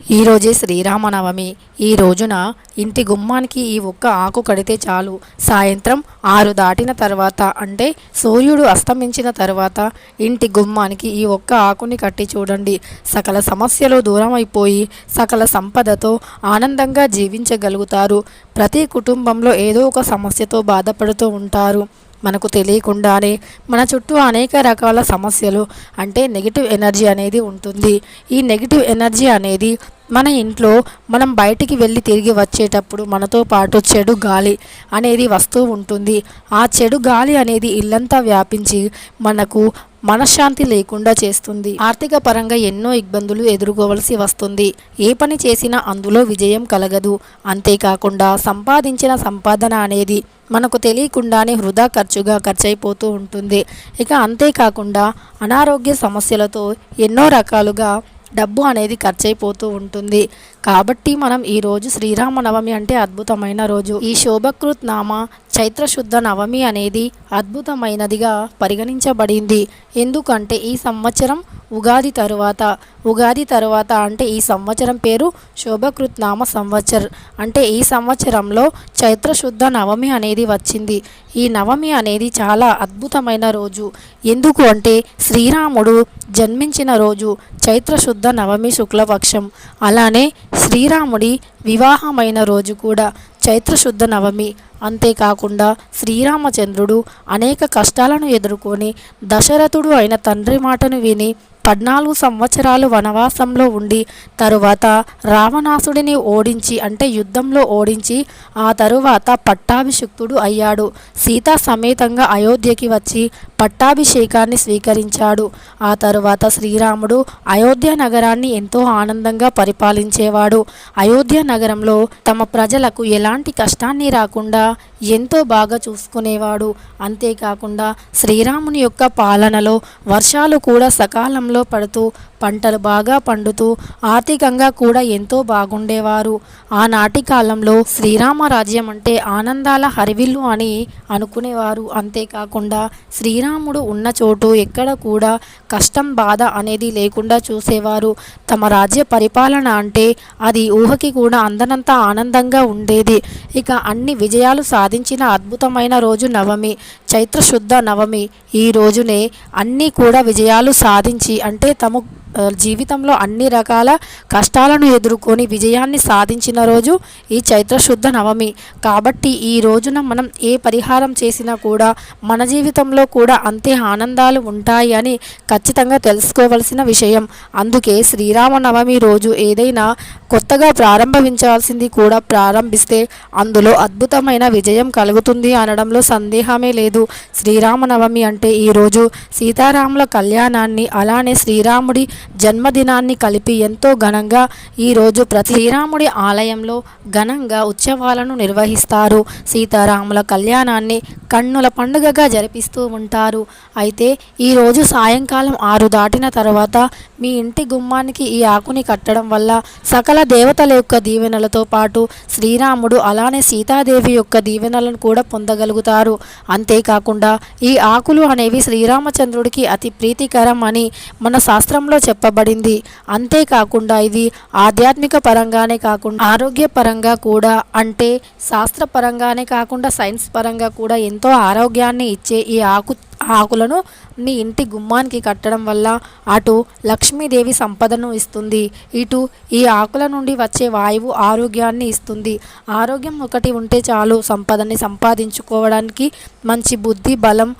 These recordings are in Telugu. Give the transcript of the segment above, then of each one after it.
ఈరోజే శ్రీరామనవమి. ఈ రోజున ఇంటి గుమ్మానికి ఈ ఒక్క ఆకు కడితే చాలు. సాయంత్రం ఆరు దాటిన తర్వాత అంటే సూర్యుడు అస్తమించిన తర్వాత ఇంటి గుమ్మానికి ఈ ఒక్క ఆకుని కట్టి చూడండి. సకల సమస్యలు దూరం అయిపోయి సకల సంపదతో ఆనందంగా జీవించగలుగుతారు. ప్రతి కుటుంబంలో ఏదో ఒక సమస్యతో బాధపడుతూ ఉంటారు. మనకు తెలియకుండానే మన చుట్టూ అనేక రకాల సమస్యలు అంటే నెగిటివ్ ఎనర్జీ అనేది ఉంటుంది. ఈ నెగిటివ్ ఎనర్జీ అనేది మన ఇంట్లో మనం బయటికి వెళ్ళి తిరిగి వచ్చేటప్పుడు మనతో పాటు చెడు గాలి అనేది వస్తూ ఉంటుంది. ఆ చెడు గాలి అనేది ఇల్లంతా వ్యాపించి మనకు మనశ్శాంతి లేకుండా చేస్తుంది. ఆర్థిక పరంగా ఎన్నో ఇబ్బందులు ఎదుర్కోవలసి వస్తుంది. ఏ పని చేసినా అందులో విజయం కలగదు. అంతేకాకుండా సంపాదించిన సంపాదన అనేది మనకు తెలియకుండానే వృధా ఖర్చుగా ఖర్చయిపోతూ ఉంటుంది. ఇక అంతేకాకుండా అనారోగ్య సమస్యలతో ఎన్నో రకాలుగా డబ్బు అనేది ఖర్చయిపోతూ ఉంటుంది. కాబట్టి మనం ఈరోజు శ్రీరామనవమి అంటే అద్భుతమైన రోజు. ఈ శోభకృత్ నామ చైత్రశుద్ధ నవమి అనేది అద్భుతమైనదిగా పరిగణించబడింది. ఎందుకంటే ఈ సంవత్సరం ఉగాది తరువాత ఉగాది తరువాత అంటే ఈ సంవత్సరం పేరు శోభకృత్ నామ సంవత్సర్. అంటే ఈ సంవత్సరంలో చైత్రశుద్ధ నవమి అనేది వచ్చింది. ఈ నవమి అనేది చాలా అద్భుతమైన రోజు. ఎందుకు అంటే శ్రీరాముడు జన్మించిన రోజు చైత్రశుద్ధ నవమి శుక్లపక్షం. అలానే శ్రీరాముడి వివాహమైన రోజు కూడా చైత్రశుద్ధ నవమి. అంతేకాకుండా శ్రీరామచంద్రుడు అనేక కష్టాలను ఎదుర్కొని దశరథుడు అయిన తండ్రి మాటను విని పద్నాలుగు సంవత్సరాలు వనవాసంలో ఉండి తరువాత రావణాసుడిని ఓడించి అంటే యుద్ధంలో ఓడించి ఆ తరువాత పట్టాభిషిక్తుడు అయ్యాడు. సీతా సమేతంగా అయోధ్యకి వచ్చి పట్టాభిషేకాన్ని స్వీకరించాడు. ఆ తరువాత శ్రీరాముడు అయోధ్య నగరాన్ని ఎంతో ఆనందంగా పరిపాలించేవాడు. అయోధ్య నగరంలో తమ ప్రజలకు ఎలాంటి కష్టాన్ని రాకుండా ఎంతో బాగా చూసుకునేవాడు. అంతేకాకుండా శ్రీరాముని యొక్క పాలనలో వర్షాలు కూడా సకాలంలో పడుతూ పంటలు బాగా పండుతూ ఆర్థికంగా కూడా ఎంతో బాగుండేవారు. ఆనాటి కాలంలో శ్రీరామ రాజ్యం అంటే ఆనందాల హరివిల్లు అని అనుకునేవారు. అంతేకాకుండా శ్రీరాముడు ఉన్న చోటు ఎక్కడ కూడా కష్టం బాధ అనేది లేకుండా చూసేవారు. తమ రాజ్య పరిపాలన అంటే అది ఊహకి కూడా అందనంత ఆనందంగా ఉండేది. ఇక అన్ని విజయాలు సాధించిన అద్భుతమైన రోజు నవమి చైత్రశుద్ధ నవమి. ఈ రోజునే అన్నీ కూడా విజయాలు సాధించి అంటే తమ జీవితంలో అన్ని రకాల కష్టాలను ఎదుర్కొని విజయాన్ని సాధించిన రోజు ఈ చైత్రశుద్ధ నవమి. కాబట్టి ఈ రోజున మనం ఏ పరిహారం చేసినా కూడా మన జీవితంలో కూడా అంతే ఆనందాలు ఉంటాయి అని ఖచ్చితంగా తెలుసుకోవలసిన విషయం. అందుకే శ్రీరామనవమి రోజు ఏదైనా కొత్తగా ప్రారంభించాల్సింది కూడా ప్రారంభిస్తే అందులో అద్భుతమైన విజయం కలుగుతుంది అనడంలో సందేహమే లేదు. శ్రీరామనవమి అంటే ఈరోజు సీతారాముల కళ్యాణాన్ని అలానే శ్రీరాముడి జన్మదినాన్ని కలిపి ఎంతో ఘనంగా ఈరోజు ప్రతి శ్రీరాముడి ఆలయంలో ఘనంగా ఉత్సవాలను నిర్వహిస్తారు. సీతారాముల కళ్యాణాన్ని కన్నుల పండుగగా జరిపిస్తూ ఉంటారు. అయితే ఈరోజు సాయంకాలం ఆరు దాటిన తర్వాత మీ ఇంటి గుమ్మానికి ఈ ఆకుని కట్టడం వల్ల సకల దేవతల యొక్క దీవెనలతో పాటు శ్రీరాముడు అలానే సీతాదేవి యొక్క దీవెనలను కూడా పొందగలుగుతారు. అంతేకాకుండా ఈ ఆకులు అనేవి శ్రీరామచంద్రుడికి అతి ప్రీతికరం అని మన శాస్త్రంలో చెప్పబడింది. అంతేకాకుండా ఇది ఆధ్యాత్మిక పరంగానే కాకుండా ఆరోగ్య పరంగా కూడా అంటే శాస్త్ర పరంగానే కాకుండా సైన్స్ పరంగా కూడా ఎంతో ఆరోగ్యాన్ని ఇచ్చే ఈ ఆకు ఆకులను మీ ఇంటి గుమ్మానికి కట్టడం వల్ల అటు లక్ష్మీదేవి సంపదను ఇస్తుంది ఇటు ఈ ఆకుల నుండి వచ్చే వాయువు ఆరోగ్యాన్ని ఇస్తుంది. ఆరోగ్యం ఒకటి ఉంటే చాలు సంపదని సంపాదించుకోవడానికి మంచి బుద్ధి బలం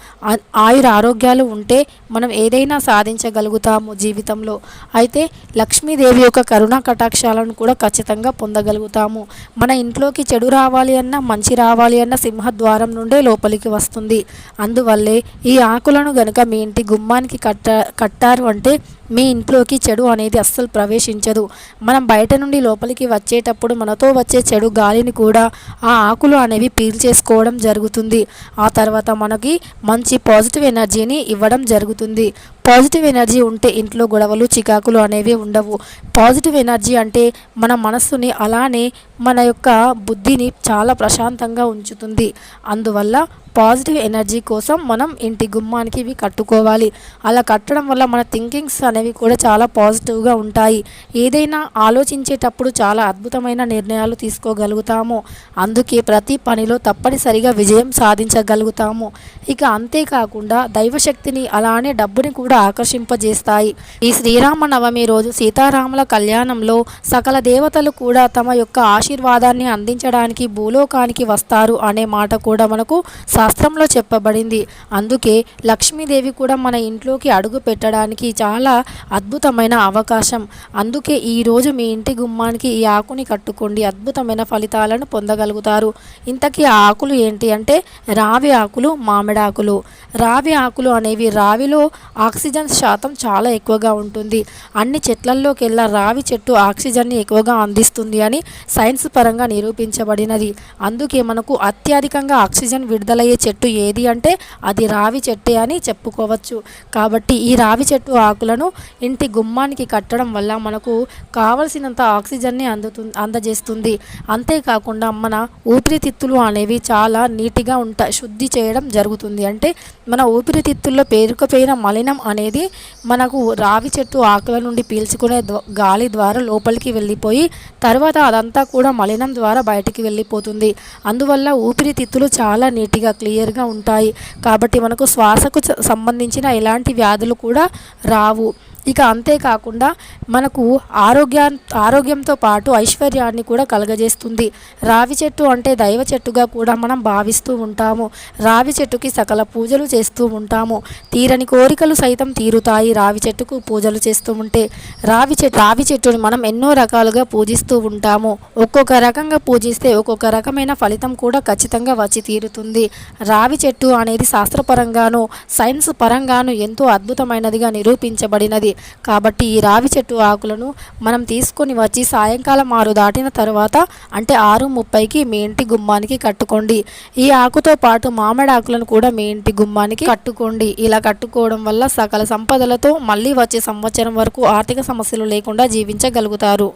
ఆయుర ఆరోగ్యాలు ఉంటే మనం ఏదైనా సాధించగలుగుతాము జీవితంలో. అయితే లక్ష్మీదేవి యొక్క కరుణా కటాక్షాలను కూడా ఖచ్చితంగా పొందగలుగుతాము. మన ఇంట్లోకి చెడు రావాలి అన్నా మంచి రావాలి అన్న సింహద్వారం నుండే లోపలికి వస్తుంది. అందువల్లే ఈ ఆకులను గనుక మీ ఇంటి గుమ్మానికి కట్ట కట్టారు అంటే మీ ఇంట్లోకి చెడు అనేది అస్సలు ప్రవేశించదు. మనం బయట నుండి లోపలికి వచ్చేటప్పుడు మనతో వచ్చే చెడు గాలిని కూడా ఆ ఆకులు అనేవి పీల్చేసుకోవడం జరుగుతుంది. ఆ తర్వాత మనకి మంచి పాజిటివ్ ఎనర్జీని ఇవ్వడం జరుగుతుంది. పాజిటివ్ ఎనర్జీ ఉంటే ఇంట్లో గొడవలు చికాకులు అనేవి ఉండవు. పాజిటివ్ ఎనర్జీ అంటే మన మనస్సుని అలానే మన యొక్క బుద్ధిని చాలా ప్రశాంతంగా ఉంచుతుంది. అందువల్ల పాజిటివ్ ఎనర్జీ కోసం మనం ఇంటి గుమ్మానికి ఇవి కట్టుకోవాలి. అలా కట్టడం వల్ల మన థింకింగ్స్ అనేవి కూడా చాలా పాజిటివ్గా ఉంటాయి. ఏదైనా ఆలోచించేటప్పుడు చాలా అద్భుతమైన నిర్ణయాలు తీసుకోగలుగుతాము. అందుకే ప్రతి పనిలో తప్పనిసరిగా విజయం సాధించగలుగుతాము. ఇక అంతేకాకుండా దైవశక్తిని అలానే డబ్బుని కూడా ఆకర్షింపజేస్తాయి. ఈ శ్రీరామ నవమి రోజు సీతారాముల కళ్యాణంలో సకల దేవతలు కూడా తమ యొక్క ఆశీర్వాదాన్ని అందించడానికి భూలోకానికి వస్తారు అనే మాట కూడా మనకు శాస్త్రంలో చెప్పబడింది. అందుకే లక్ష్మీదేవి కూడా మన ఇంట్లోకి అడుగు పెట్టడానికి చాలా అద్భుతమైన అవకాశం. అందుకే ఈరోజు మీ ఇంటి గుమ్మానికి ఈ ఆకుని కట్టుకోండి. అద్భుతమైన ఫలితాలను పొందగలుగుతారు. ఇంతకీ ఆ ఆకులు ఏంటి అంటే రావి ఆకులు మామిడాకులు రావి ఆకులు అనేవి రావిలో ఆక్సిజన్ శాతం చాలా ఎక్కువగా ఉంటుంది. అన్ని చెట్లల్లోకెల్లా రావి చెట్టు ఆక్సిజన్ని ఎక్కువగా అందిస్తుంది అని సైన్స్ పరంగా నిరూపించబడినది. అందుకే మనకు అత్యధికంగా ఆక్సిజన్ విడుదలయ్యే చెట్టు ఏది అంటే అది రావి చెట్టే అని చెప్పుకోవచ్చు. కాబట్టి ఈ రావి చెట్టు ఆకులను ఇంటి గుమ్మానికి కట్టడం వల్ల మనకు కావలసినంత ఆక్సిజన్ని అందుతు అందజేస్తుంది. అంతేకాకుండా మన ఊపిరితిత్తులు అనేవి చాలా నీట్గా ఉంటాయి శుద్ధి చేయడం జరుగుతుంది. అంటే మన ఊపిరితిత్తుల్లో పేరుకుపోయిన మలినం అనేది మనకు రావి చెట్టు ఆకుల నుండి పీల్చుకునే గాలి ద్వారా లోపలికి వెళ్ళిపోయి తర్వాత అదంతా కూడా మలినం ద్వారా బయటికి వెళ్ళిపోతుంది. అందువల్ల ఊపిరితిత్తులు చాలా నీట్గా క్లియర్గా ఉంటాయి. కాబట్టి మనకు శ్వాసకు సంబంధించిన ఎలాంటి వ్యాధులు కూడా రావు. ఇక అంతేకాకుండా మనకు ఆరోగ్యా ఆరోగ్యంతో పాటు ఐశ్వర్యాన్ని కూడా కలగజేస్తుంది. రావి చెట్టు అంటే దైవ చెట్టుగా కూడా మనం భావిస్తూ ఉంటాము. రావి చెట్టుకి సకల పూజలు చేస్తూ ఉంటాము. తీరని కోరికలు సైతం తీరుతాయి రావి చెట్టుకు పూజలు చేస్తూ ఉంటే. రావి చెట్టు రావి చెట్టుని మనం ఎన్నో రకాలుగా పూజిస్తూ ఉంటాము. ఒక్కొక్క రకంగా పూజిస్తే ఒక్కొక్క రకమైన ఫలితం కూడా ఖచ్చితంగా వచ్చి తీరుతుంది. రావి చెట్టు అనేది శాస్త్రపరంగాను సైన్స్ పరంగాను ఎంతో అద్భుతమైనదిగా నిరూపించబడినది. కాబట్టి ఈ రావి చెట్టు ఆకులను మనం తీసుకొని వచ్చి సాయంకాలం ఆరు దాటిన తర్వాత అంటే ఆరు ముప్పైకి మీ ఇంటి గుమ్మానికి కట్టుకోండి. ఈ ఆకుతో పాటు మామిడి ఆకులను కూడా మీ ఇంటి గుమ్మానికి కట్టుకోండి. ఇలా కట్టుకోవడం వల్ల సకల సంపదలతో మళ్ళీ వచ్చే సంవత్సరం వరకు ఆర్థిక సమస్యలు లేకుండా జీవించగలుగుతారు.